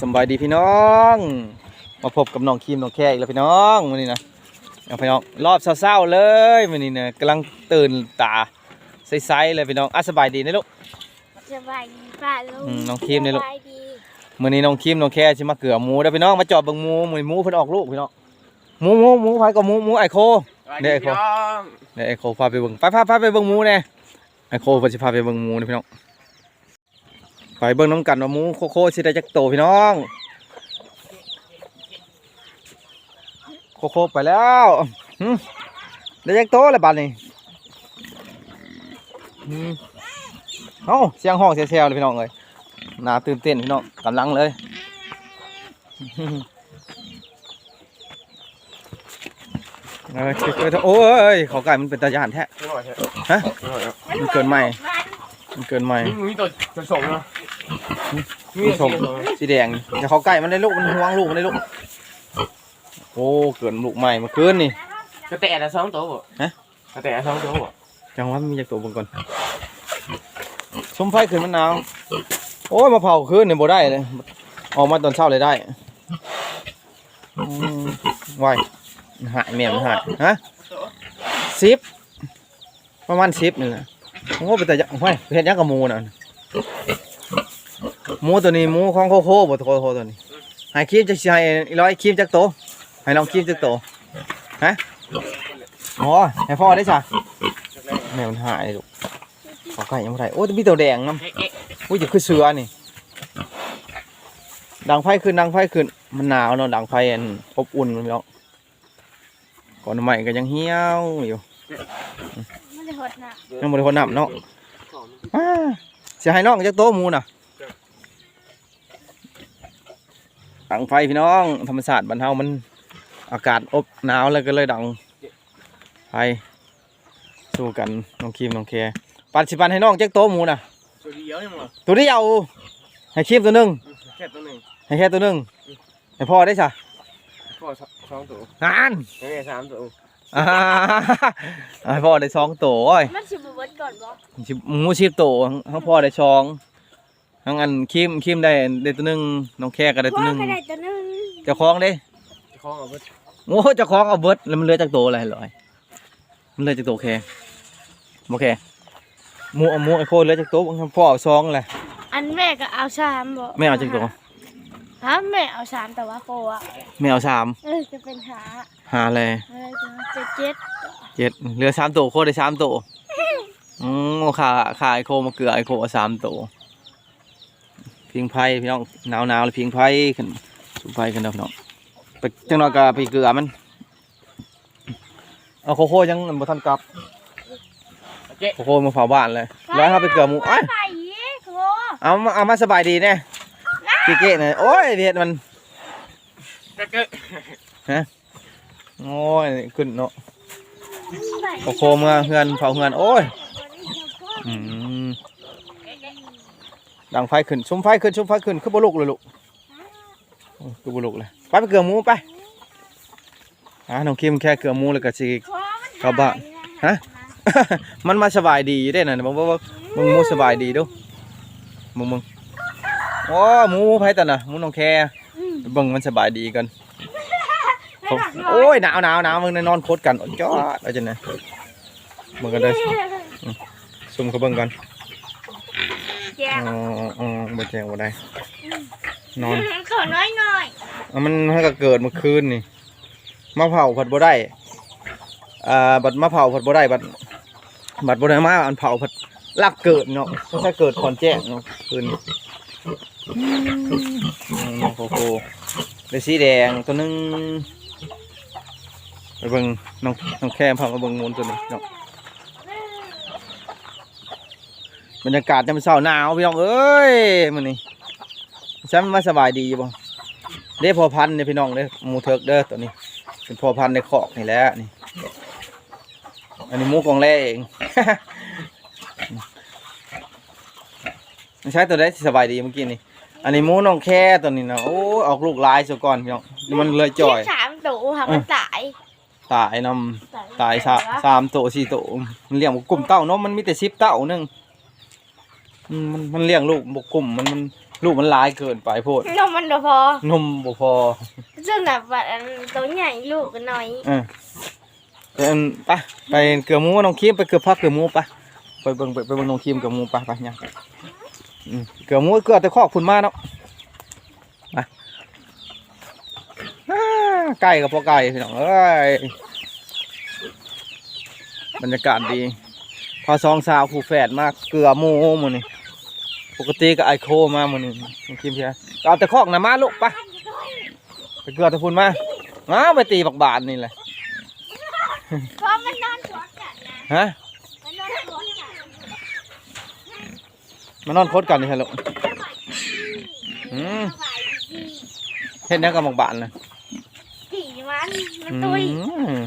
สำบายดีพี่น้อง มาพบกับน้องครีมน้องแค่อีกแล้วพี่น้องวันนี้นะเอาพี่น้องรอบเศร้าๆเลยวันนี้เนี่ยกำลังตื่นตาใสๆเลยพี่น้องอะสบายดีนะลูกสบายดีป้าลุงอืมน้องครีมเนี่ยลูกสบายดีมื้อนี้น้องครีมน้องแค่สิมาเกลือหมูเด้อพี่น้องมาจอบเบิ่งหมูหมูหมูเพิ่นออกลูกพี่น้องหมูหมูหมูไผก็หมูหมูไอโคเดี๋ยวไอ้โคเดี๋ยวไอโคพาไปเบิ่งไปพาพาไปเบิ่งหมูแน่ไอโคเพิ่นสิพาไปเบิ่งหมูนะพี่น้อง ไปเบิ่งน้ำกันว่าหมูโคโค่สิได้จักโตพี่น้อง โคโค่ไปแล้วหึได้จักโตแล้วบัดนี้หึเอ้าเสียงห้องเสียแซวเลยพี่น้องเอ้ยน่าตื่นเต้นพี่น้องกำลังเลย เออเกิดโอ้ยเขาไก่มันเป็นตาญาณแท้ ไม่ไหวใช่ฮะ ไม่ไหวแล้วมันเกินใหม่ มันเกินใหม่ มึงมีตัวจะส่งเนาะ มีส่งสีแดงอย่าเขาไก่มันได้ลูกมันห่วงลูกมันได้ลูก โอ้เกินลูกใหม่เมื่อคืนนี่กระแตแต่สองตัวบ่ฮะกระแตสองตัวบ่จังหวะมันมีจากตัวเบงก่อนชมไฟขึ้นมันหนาวโอ้ยมาเผาคืนเนี่ยบ่ได้เลย ออกมาตอนเช้าเลยได้อืมไหวหายแม่มันหายฮะสิบประมาณสิบนี่แหละโอ้เป็นแต่ยังห้ยเห็นยังกับหมูน่ะ หมูตัวนี้หมูของโคโค่บ่โคโค่ตัวนี้ให้ครีมจะใช้อีร้อยครีมจักโตให้ลองครีมจักโตฮะอ๋อให้พ่อได้จ้ะแม่มันหายลูกขอไก่ยังไม่ได้โอ้ยมีตัวแดงน้ำอุ้ยจะคือเสือนี่ดังไฟขึ้นดังไฟขึ้นมันหนาวเนาะดังไฟอันอบอุ่นมันเนาะก่อนใหม่ก็ยังเหี่ยวอยู่ไม่ได้หดนะยังบริคนนับเนาะอ้าเสียให้น้องจากโต๊ะหมูน่ะ ดังไฟพี่น้องธรรมศาสตร์บรรเทามันอากาศอบหนาวเลยก็เลยดังไฟสู้กันน้องครีมน้องแคร์ปันสิปันให้น้องจากโต๊ะหมูน่ะตัวเดียวยังบ่ตัวนี้เอาให้ครีมตัวหนึงแค่ตัวหนึ่งให้แค่ตัวหนึงให้พ่อได้จ้ะพ่อสองตัวงานแม่สามตัวอ่าให้พ่อได้สองตัวโอ้ยมันสิบเบิดก่อนบ่ชิบหมูชิบตัวทั้งพ่อได้สอง ทั้งอันคิมคิมได้ได้ตัวหนึงน้องแค่ก็ได้พ่ตัวอหนึงก็ได้ตัวหนึงเจ้าของเด้จะคล้องเอาไว้โอ้เจ้าของเอาเบิดแล้วมันเหลือจากตัวอะไรเหรอมันเหลือจากตัวแค่โอเคหมูเอาหมูไอ้โคตรเหลือจากตัวพ่อเอาสองแหละอันแม่ก็เอาสามบ่ไม่เอาจากตัวฮะแม่เอาสามแต่ว่าโคอะไม่เอาสามเออจะเป็นหาหาเลยเออจะเจ็ดเจ็ดเหลือสามตัวโคตรได้สามตัวอืมขาขาไอโคมาเกลือไอโคเอาสามตัว พิงไพ่พี่น้องหนาวหนาวๆเลยพิงไพ่ขึ้นสูบไพ่ขึ้นแล้วพี่น้องไปจังหวะกะไปเกลือมันเอาโคโค่ยังบ่ทันกลับโอเคโคโค่มาเผาบ้านเลยร้อยเขาไปเกลือหมูไอ้ยไปอีกโคเอามาเอามาสบายดีแน่เก๊ๆหน่อยโอ้ยเวียดมันกระเกิดโอ้ยขึ้นเนาะโคโค่เมื่อเฮือนเผาเฮือนโอ้ยอืม ดังไฟขึ้นชุมไฟขึ้นชุมไฟขึ้นคือบุลุกเลยลูกโอ้ยคือบุลุกเลยไปไปเกลือหมูไปอะน้องคิมแค่เกลือหมูแล้วก็สิโคมันกลับบ้านฮะมันมาสบายดีอยู่ได้น่ะมึงมึงมึงหมูสบายดีดูมึงมึงโอ้หมูหมูไผตันน่ะหมูน้องแค่อืมเบิ่งมันสบายดีกันผมโอ้ยหนาวหนาวหนาวมึงนอนโคตรกันโอ้ยจอดเอาจังได๋มึงกันเลยซุ่มเขาเบิ่งกัน แจ้งอ๋ออ๋อบ่แจ้งบ่ได้ นอน ขอน้อยหน่อยอะมันมันก็เกิดเมื่อคืนนี่มะเผาผัดบ่ได้อ่าบัดมะเผาผัดบ่ได้บัดบัดบ่ได้มาอันเผาผัดลักเกิดเนาะมันจะเกิดขอนแจ้งเนาะคืนนี้อืมโอ้โหได้สีแดงตัวหนึงไปเบิ่งน้องน้องแคมพามาเบิ่งมูลตัวนี้เนาะ บรรยากาศจะเป็นเช้าหนาวพี่น้องเอ้ยมื้อนี้ฉันมาสบายดีอยู่บ่เด้พอพันธุ์เนี่ยพี่น้องเด้อหมูเถิกเด้อตัวนี้ เป็นพอพันธุ์ในคอกนี่แหละนี่ อันนี้หมูกองแร่เองใช้ตัวได้สบายดีเมื่อกี้นี่อันนี้หมูน้องแค่ตัวนี้นะโอ้ยออกลูกลายซะก่อนพี่น้องมันเลยจ่อยสามตัวค่ะมันตายตายนำตายสามสามตัวสี่ตัวมันเลี้ยงบกกลุ่มเต้าเนาะมันมีแต่สิบเต้าหนึงอื มมันมันเลี้ยงลูกบกกลุ่มมันมันลูกมันหลายเกินไปโพดนมมันเดี๋ยวพอนมบ่พอซึ่งแบบว่าอันตัวใหญ่ลูกก็น้อยเออไปอันไปไปเกลือหมูน้องครีมไปเกลือพักเกลือหมูไปไปเบิ่งไปไปเบิ่งน้องครีมเกลือหมูไปไปยังอืมเกลือหมูเกลือแต่คอกพุ่นมาเนาะไปอ่าไก่กับพอไก่พี่น้องเอ้ยบรรยากาศดี พอสองสาวผูแฝดมากเกลือหมูหมื้อนี่ ปกติก็ไอโคมาหมื้อนี่น้องครีมเพียเอาแต่คอกน่ะมาลูกไปไปเกลือแต่พุ่นมาอ้าวไปตีบักบาทนี่แหละเพราะมันนอนสวนกันนะฮะมันนอนสวนกันมานอนโคตรกันนี่ฮะลูกอืมเห็นยังกับหมกบานนะขี่มันมันอืตุยม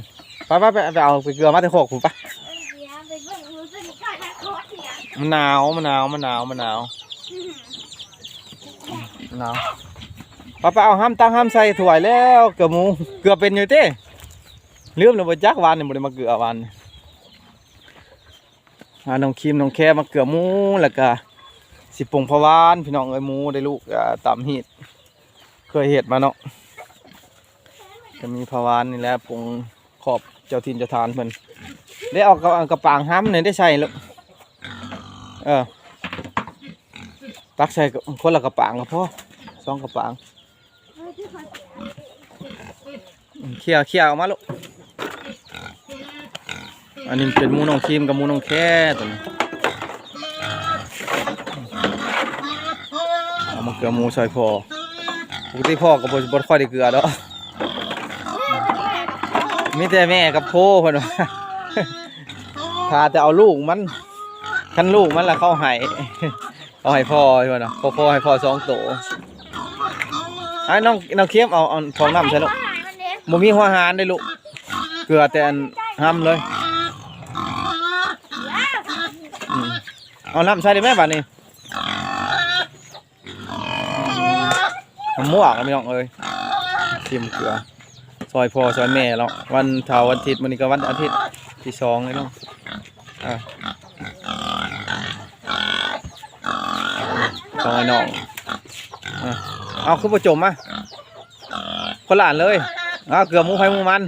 ไปไปไปไปเอาไปเกลือมาแต่โคกผมปะเดี๋ยวไปเบิ่งรู้สึกก่อนนะโคตรเนี่ยมันหนาวมันหนาวมันหนาวมันหนาว มันหนาวไปไปเอาห้ามตั้งห้ามใส่ถ้วยแล้วเกลือหมูเกลือเป็นอยู่เต้ลืมเลยบ่จักวานนี่บ่ได้มาเกลือวานอ่าน้องครีมน้องแค่มาเกลือหมูแล้วก็สิปงพะวานพี่น้องเอ้ยหมูได้ลูกอ่าตำฮีดเคยเฮ็ดมาเนาะจะมีพะวานนี่แหละปงขอบเจ้าทินเจ้าทานเพิ่นได้เอากระเอากระปางห้ำเนี่ยได้ใส่ลูกเออ ตักใส่คนละกระป๋างก็พอสองกระปางอืมเขี่ยเขี่ยออกมาลูกอันนี้เป็นมูน้องครีมกับมูน้องแค่ตัวนี้เอามาเกลือหมูใส่พอปกติพ่อก็บ่บ่ค่อยได้เกลือดอกมีแต่แม่กับโพเพิ่นว่าพาแต่เอาลูกมันคันลูกมันละเข้าให้ เอาให้พ่อเพิ่นน่ะพ่อพ่อให้พ่อสองโตไอ้น้องน้องเคียมเอาเอาฟองน้ำใช่ลูกมันเด็กบ่มีหัวหารได้ลูกเกลือแต่อันห้ำเลยอืมเอาน้ำใส่ได้ไหมบัดนี้มะม่วงอะพี่น้องเอ้ยทิมเกลือซอยพ่อซอยแม่แล้ววันเสาร์วันอาทิตย์วันนี้ก็วันอาทิตย์ที่สองเลยเนาะอะ สองไอ้น้องอะเอาขึ้นประจมมาคนละอันเลยเอาเกลือหมูไฟหมูมัน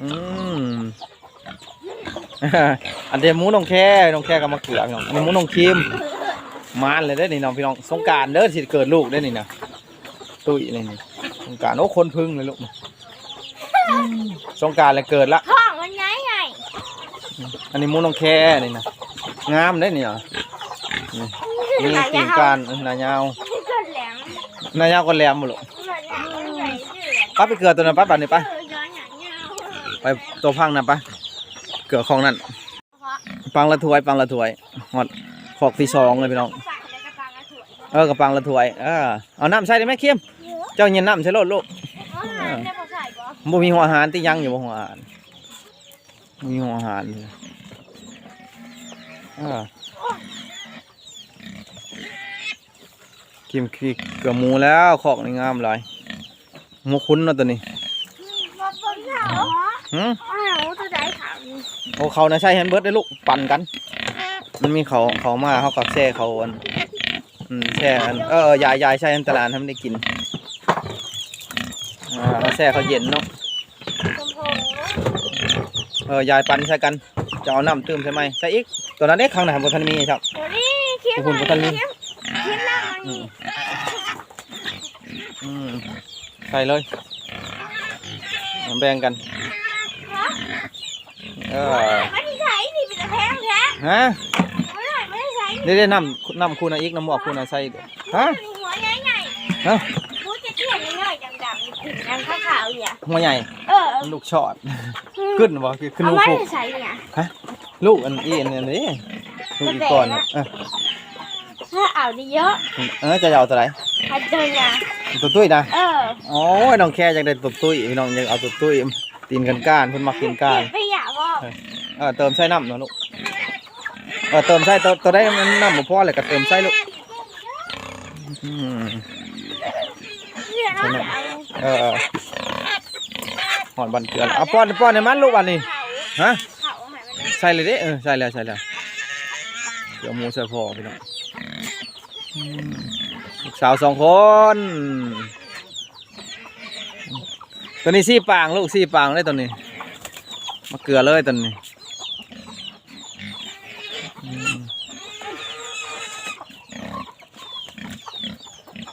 อืมอันเดียวหมูน้องแค่น้องแค่ก็มาเกลือพี่น้องอันนี้หมูน้องครีมมานเลยได้อนี่น้องพี่น้องสงกรารเด้อสิเกิดลูกได้อนี่นะตุ้ยเลยนี่สงกรารโอ้คนพึ่งเลยลูกสงกรารเลยเกิดละ ห้องมันใหญ่ใหญ่อันนี้หมูน้องแค่นี่นะงามได้อนี่เหรอนี่ นี่ตีนการเออหนายาวเกิดแหลมหนายาวก็แหลมหมดลูกเกิดแหลมมันใหญ่ชื่อแหลมป้าไปเกลือตัวนั้นป้าปัดนี่ป้าเออย้อนหางยาวไปตัวพังนะป้าเกลือของนั่นปังละถ้วยปังละถ้วยหอดขอกที่สองเลยพี่น้องสั่งแล้วก็ปลากระถวยเออกระปังละถ้วยเออเอาน้ำใส่ได้ไหมเค็มเจ้าเย็นน้ำใส่รถลูกอ๋อหาได้พอใส่บ่บ่มีหัวอาหารที่ยังอยู่บ่หัวอาหารบ่มีหัวอาหารเลยอ่า กิมขี้เกลือหมูแล้วขอกนี่งามหลายหมูคุ้นเนาะตัวนี้มาบนเขาหืมอ้าวตัวใดขาวนี่โอ้เขานะใช่แฮมเบิร์ดได้ลูกปั่นกัน มันมีเขาเขามาเขากับแช่เขาอันอืมแช่อันเออเออยายยายใช่อันตลาดทำได้กินอ่าเขาแช่เขาเย็นเนาะชมพูเออยายปั่นใส่กันจะเอาน้ำตื้มใช่ไหมใส่อีกตัวนั้นเด็กข้างไหนบนทันมีครับตัวนี้เคี้ยวขอบคุณพระท่านนี่เคี้ยวเคี้ยวหน้ามันนี่อืม ใส่เลยแบ่งกันเออไม่ได้ใช้นี่เป็นแพงแท้ฮะไม่ได้ไม่ได้ใช้นี่ได้น้ำน้ำคูนะอีกน้ำหมอกคูนะใส่ด้วยฮะนี่หัวใหญ่ใหญ่ฮะพูดจะเที่ยงง่ายๆดำๆนี่ถึงน้ำขาวๆเนี่ยหัวใหญ่เออมันลูกชอดขึ้นบ่คือขึ้นเอาลูกไว้ฟูกใช้เนี่ยลูกอันอีอันนี้ลูกอีกก่อนน่ะเออ ถ้าเอาได้เยอะเออจะเอาตัวไหนให้เดินนะตัวตุ้ยนะเออโอ้ยน้องแค่อยากได้ตัวตุ้ยพี่น้องอยากเอาตัวตุ้ยตีนกันก้านเพิ่นมักตีนก้านไม่อยากว่าเออเติมใส่น้ำเนาะลูกเออเติมใส่ตัวตัวได้มันน้ำบ่พอเลยก็เติมใส่ลูกอืมเรื่องอะไรเอาเออเออหอนบันเกลือเอาป้อนป้อนให้มันลูกอันนี้ฮะเขาหายไปเลยใส่เลยเด้เออใส่แล้วใส่แล้วเดี๋ยวหมูใส่พอพี่น้องอืม ลูกสาวสองคน ตัวนี้ซี่ปางลูกซี่ปางเลยตัวนี้ มาเกลือเลยตัวนี้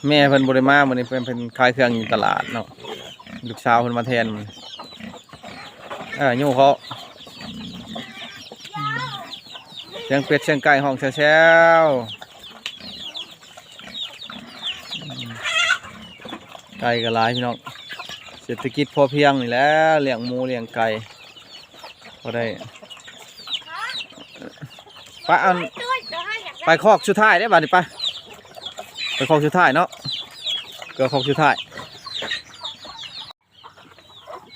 แม่เพิ่นบริมาวันนี้เพิ่นเพิ่นขายเครื่องอยู่ตลาดเนาะลูกสาวเพิ่นมาแทนมันเออโยู่เขาเสียงเป็ดเสียงไก่ห้องแซวๆอืม ไก่ก็หลายพี่น้องเศรษฐกิจพอเพียงนี่แหล้วเลี้ยงหมูเลี้ยงไก่ก็ได้ไปอันด้วยจะให้อยากไปคอกสุดท้ายได้บ้านี้ไปไปคอกสุดท้ายเนาะเกลือคอกสุดท้าย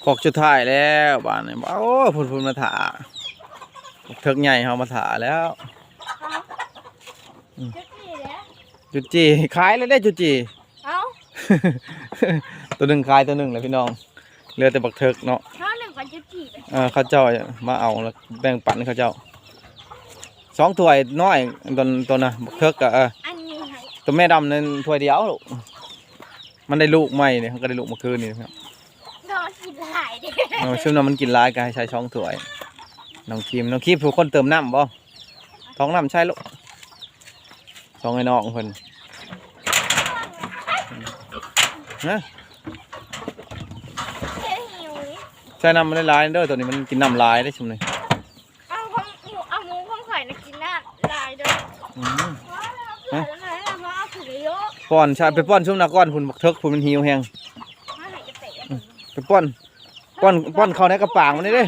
คอกสุดท้ายแล้วบ้านนี้บ้าโอ้พุ่นพุ่นมาถาเถิกใหญ่เขามาถาแล้วจะกี่แล้วจุดจีขายเลยได้จุดจีเอ้า ตัวหนึ่งขายตัวหนึ่งเลยพี่น้องเหลือแต่บักเถิกเนาะเท่าหนึ่งกับจะกี่ไปเออเขาเจ้ามาเอาแล้วแบ่งปันให้เขาเจ้าสองถ้วยน้อยตัวตัวน่ะบักเทิกกับเอออันนี้ให้ตัวแม่ดำนั่นถ้วยเดียวลูกมันได้ลูกใหม่เนี่ยเขาก็ได้ลูกเมื่อคืนนี่ครับโดนกินหลายเด้เออช่วงนั้นมันกินร้ายก็ให้ใช้ช่องถ้วยน้องครีมน้องครีมทุกคนเติมน้ำบ่ท้องน้ำใช่ลูกท้องไอ้น้องเพิ่น นะเฮ้ยหิวใช่น้ำมันได้ร้ายเด้อตัวนี้มันกินน้ำลายได้ชุมเลยเอาของหมูเอาหมูของข่อยนะกินน้ำลายเด้ออืมเพราะเราเกิดอะไรเราเอาถือเยอะป้อนใช่ไปป้อนช่วงนาก้อนพุ่นบักเทิกพุ่นมันหิวแฮงมาไหนจะเตะไปป้อน ป้อนป้อนเขาในกระปางมันนี่เด้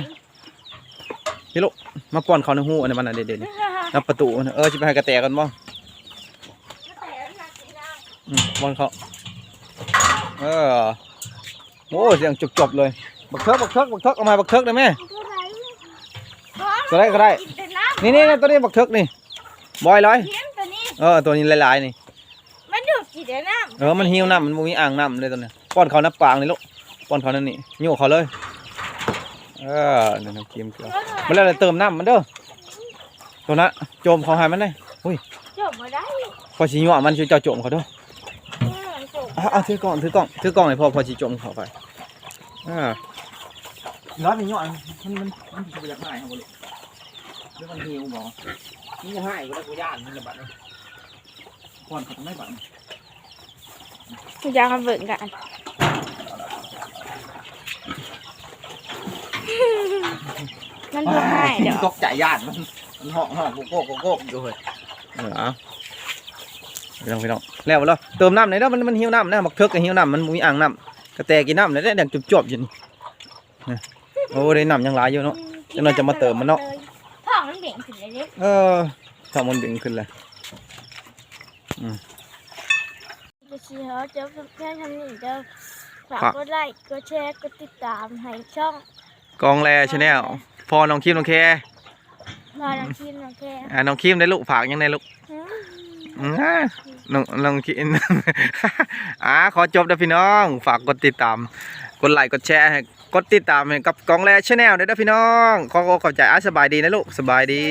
พี่ลูกมาป้อนเขาในหูอันนี้มันอะเด็ดๆนับประตูมันเออจะไปให้กระแตกันบ่ อืมป้อนเขา เออโอ้เสียงจบๆเลย บักเทิกบักเทิกบักเทิกเอามาบักเทิกได้ไหมตัวไหนก็ได้กินแต่น้นี่นี่ตัวนี้บักเทิกนี่บอยร้อยำเลี้ยงตัวนี้เออตัวนี้หลายๆนี่ มันดูดกินแต่น้ำเออมันหิวน้ำมันบ่มีอ่างน้ำเลยตัวเนี้ยป้อนเขานับปางนี่ลูกป้อนเขานั่นนี่โยกเขาเลยเออเดี๋ยวน้ำเค็มเกลือมันแล้วเติมน้ำมันเด้อตัวนั้นโจมเขาใหายมันได้จบมาได้พอชีหยวมันช่วยเจ้าโจมเขาเด้อมันจบ อะเอาถือกล่องถือกล่องถือกล่องให้พอพอชีโจมเขาไปอ่าร้อนนี่หยวมันมันมันจะไปอยากหายเขาบ่ลูกหรือมันหิวบ่มันจะหายก็ได้กูย่านมันระบาดก่อนเขาต้องไม่บัดอยากมาเบิ่งกันมันบ่ให้เดี๋ยวตกใจย่านมันมันห้องห้องโกโก้โกโก้อยู่เฮ้ยเออเอาไปลองไปลองแล้วบ่แล้วเติมน้ำหน่อยเด้อมันมันหิวน้ำนะบักเทิกก็หิวน้ำมันมีอ่างน้ำกระแตกินน้ำเลยได้แดงจุบๆอยู่นี่นะโอ้ได้น้ำยังหลายอยู่เนาะเดี๋ยวเราจะมาเติมมันเนาะพ่อมันเบ่งขึ้นเลยดิเออถ้ามันดึงขึ้นเลยจะชี้เขาจะแค่ทำนี่จะฝากฝากกดไลค์กดแชร์กดติดตามให้ช่องกองแลชาแนลพอน้องคิมน้องแคมาลังคินโอเคอ่าน้องคิมได้ลูกฝากยังได้ลูกอืมอืมอ่า น้องน้องคิดอ่าขอจบเด้อพี่น้อง ฝากกดติดตาม กดไลค์กดแชร์ให้กดติดตามให้กับกองแรชาแนลด้วยเด้อพี่น้อง ขอขอบใจอาสบายดีนะลูกสบายดี